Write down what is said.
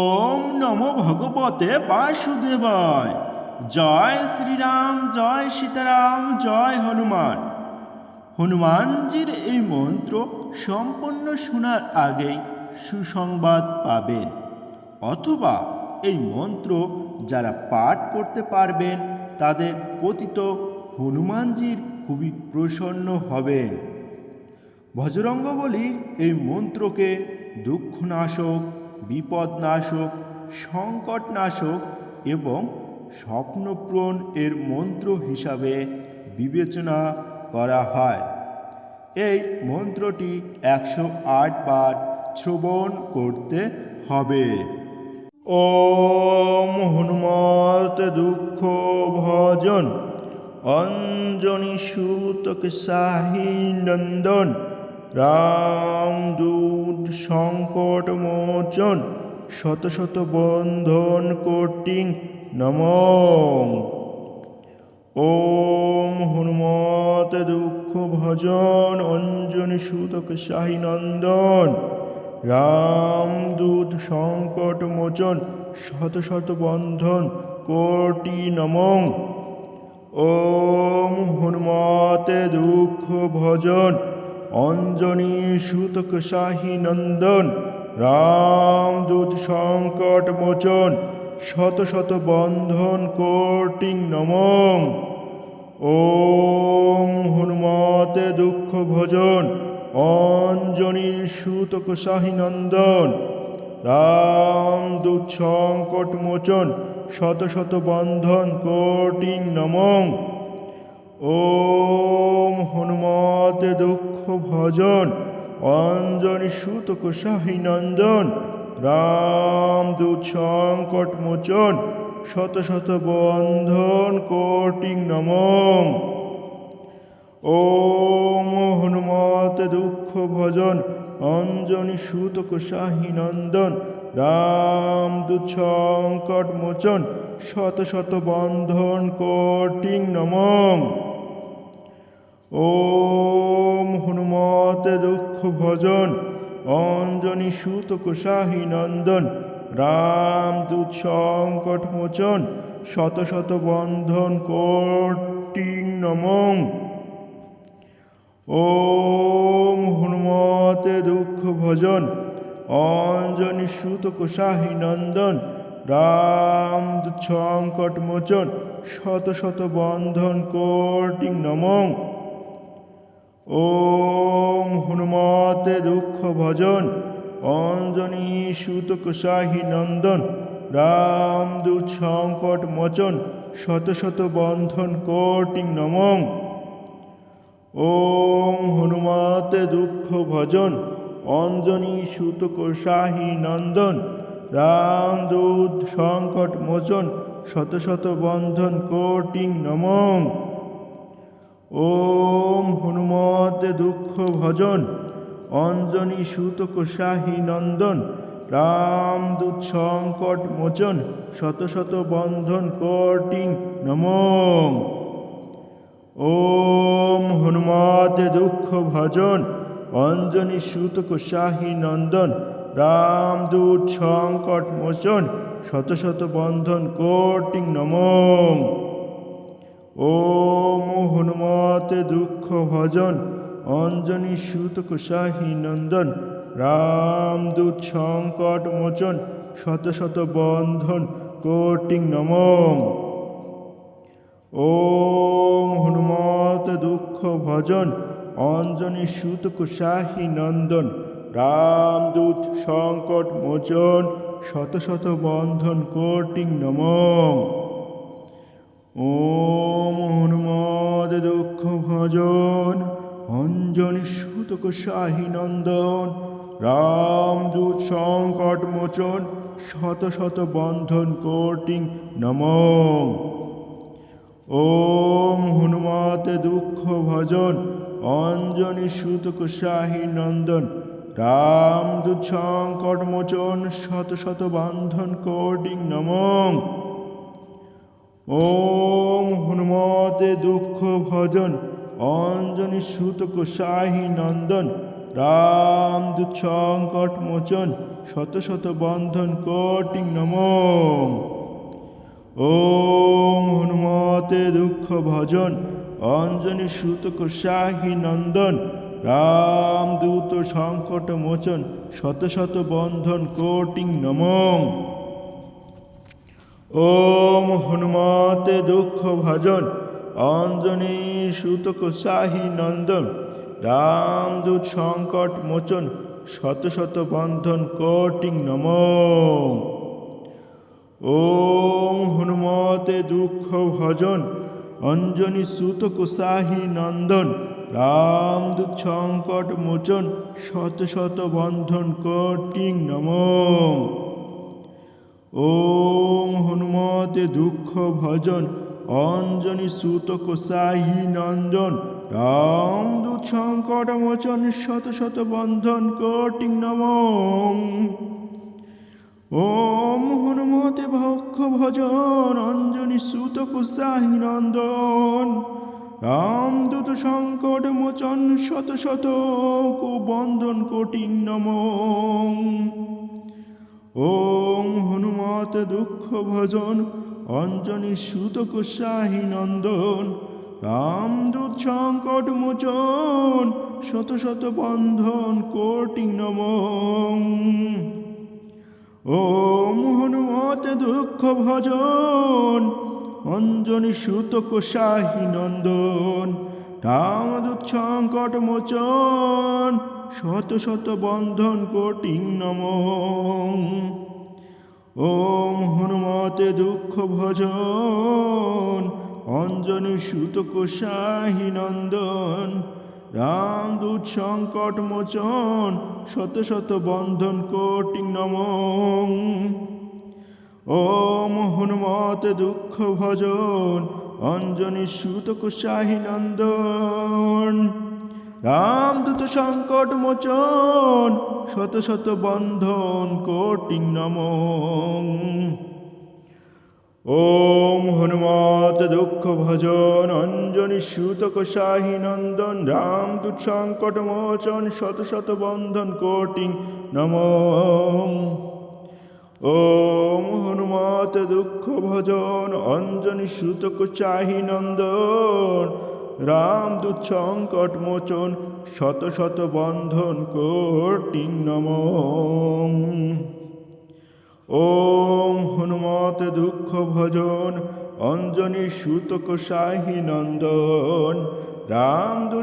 ওম নমো ভগবতে বাসুদেবায়। জয় শ্রীরাম, জয় সীতারাম, জয় হনুমান। হনুমানজির এই মন্ত্র সম্পূর্ণ শোনার আগেই সুসংবাদ পাবেন। অথবা এই মন্ত্র যারা পাঠ করতে পারবেন, তাদের পতিত হনুমানজির খুবই প্রসন্ন হবেন। ভজরঙ্গবলীর এই মন্ত্রকে দুঃখনাশক বিপদনাশক, সংকটনাশক এবং স্বপ্নপূরণ এর মন্ত্র হিসাবে বিবেচনা করা হয়। এই মন্ত্রটি একশো আট বার শ্রবণ করতে হবে। ওম হনুমত দুঃখ ভজন, অঞ্জনী সুতক সাহি নন্দন, রাম দূত সংকট মোচন শত শত বন্ধন কোটিং নম। ওম হনুমত দুঃখ ভজন অঞ্জনী সুতক সাহি নন্দন। রামদূত সংকট মোচন শত শত বন্ধন কোটি নমং। ওম হনুমতে দুঃখ ভজন অঞ্জনী সুতক শাহী নন্দন, রাম রামদূত সংকট মোচন, শত শত বন্ধন কোটিং নমং। ওম হনুমতে দুঃখ ভজন, অঞ্জনীর সুতক শাহী নন্দন, রাম দূত সংকট মোচন, শত শত বন্ধন কোটিং নমং। ওম হনুমতে দুঃখ ভজন, অঞ্জনী সুতক শাহী নন্দন, রাম দূত সংকট মোচন, শত শত বন্ধন কোটিং নমং। ওম হনুমত দুঃখ ভজন, অঞ্জনী সুতক শাহী নন্দন, রাম দূত সংকট মোচন, শত শত বন্ধন কোটিং নমঃ। ওম হনুমত দুঃখ ভজন, অঞ্জনী সুত শাহী নন্দন, রাম দূত সংকট মোচন, শত শত বন্ধন কোটিং নমঃ। ওম হনুমতে দুঃখ ভজন, অঞ্জনী সুত শাহী নন্দন, রাম সংকট মোচন, শত শত বন্ধন কোটিং নমঃ। ওম হনুমতে দুঃখ ভজন, অঞ্জনী শাহী নন্দন, রাম দূত সংকট মোচন, শত শত বন্ধন কোটিং নমঃ। ওম হনুমতে দুঃখ ভজন, অঞ্জনী শাহী নন্দন, রাম দূত সংকট মোচন, শত শত বন্ধন কোটিং নমঃ। ওম হনুমতে দুঃখ ভজন, অঞ্জনী সুতক শাহী নন্দন, রাম সংকট মোচন, শত শত বন্ধন কোটিং নমঃ। ওম হনুমতে দুঃখ ভজন, অঞ্জনী সুতক শাহী নন্দন, রাম দূত সংকট মোচন, শত শত বন্ধন কোটিং নমঃ। ওম হনুমতে দুঃখ ভজন, অঞ্জনী সুতক শাহী নন্দন, রাম দূত সংকট মোচন, শত শত বন্ধন, কোটিং নমঃ। ওম হনুমত দুঃখ ভজন, অঞ্জনী সুতক শাহী নন্দন রামদূত সংকট মোচন, শত শত বন্ধন, কোটিং নমঃ। ওম হনুমত দুঃখ ভজন অঞ্জনী সুতক শাহী নন্দন রামদূত সংকট মোচন, শত শত বন্ধন কোটিং নমঃ। ওম হনুমতে দুঃখ ভজন অঞ্জনী সুতক শাহী নন্দন, রাম দূত সংকট মোচন, শত শত বন্ধন কোটিং নমঃ। ওম হনুমতে দুঃখ ভজন, অঞ্জনী সুতক শাহী নন্দন, রাম দূত সংকট মোচন, শত শত বন্ধন কোটিং নমঃ। ওম হনুমতে দুঃখ ভজন, অঞ্জনী সুতক শাহী নন্দন, রাম দূত সংকট মোচন, শত শত বন্ধন কোটিং নমঃ। ওম হনুমতে দুঃখ ভজন, অঞ্জনী সুতক শাহী নন্দন রামদূত সংকট মোচন, শত শত বন্ধন কোটিং নমঃ। ওম হনুমতে দুঃখ ভজন, অঞ্জনী সুত কুসাহী নন্দন রামদূত সংকট মোচন, শত শত বন্ধন কটিং নম। ওম হনুমতে দুঃখ ভজন, অঞ্জনী সুত কুসাহী নন্দন রামদূত সংকট মোচন, শত শত বন্ধন কটিং নম। ওম হনুমতে ভক্ষ ভজন, অঞ্জনী সুত কুসাহী নন্দন রামদূত সংকট মোচন, শত শত বন্ধন কোটিং নম। ওম হনুমতে দুঃখ ভজন, অঞ্জনী সুত কুসাহী নন্দন রামদূত সংকট মোচন, শত শত বন্ধন কোটিং নম ওম হনুমত দুঃখ ভজন, অঞ্জনী সুতক শাহী নন্দন সংকট মোচন শত শত বন্ধন কোটিং নম। ওম হনুমতে দুঃখ ভজন, অঞ্জনী সুতক শাহী নন্দন। রামদূত সংকট মোচন শত শত বন্ধন কোটিং নম। ওম হনুমত দুঃখ ভজন অঞ্জনী সুতক শাহী নন্দন রামদূত সংকট মোচন, শত শত বন্ধন কোটিং নম ওম হনুমত দুঃখ ভজন, অঞ্জনী সুতক শাহী নন্দন, রাম দুত সংকট মোচন, শত শত বন্ধন কোটিং নম ওম হনুমত দুঃখ ভজন, অঞ্জনী সুতক শাহী নন্দন, রাম সংকট মোচন, শত শত বন্ধন কোটিং নম। ওম হনুমত দুঃখ ভজন, অঞ্জনী সুতক শাহী নন্দন, রাম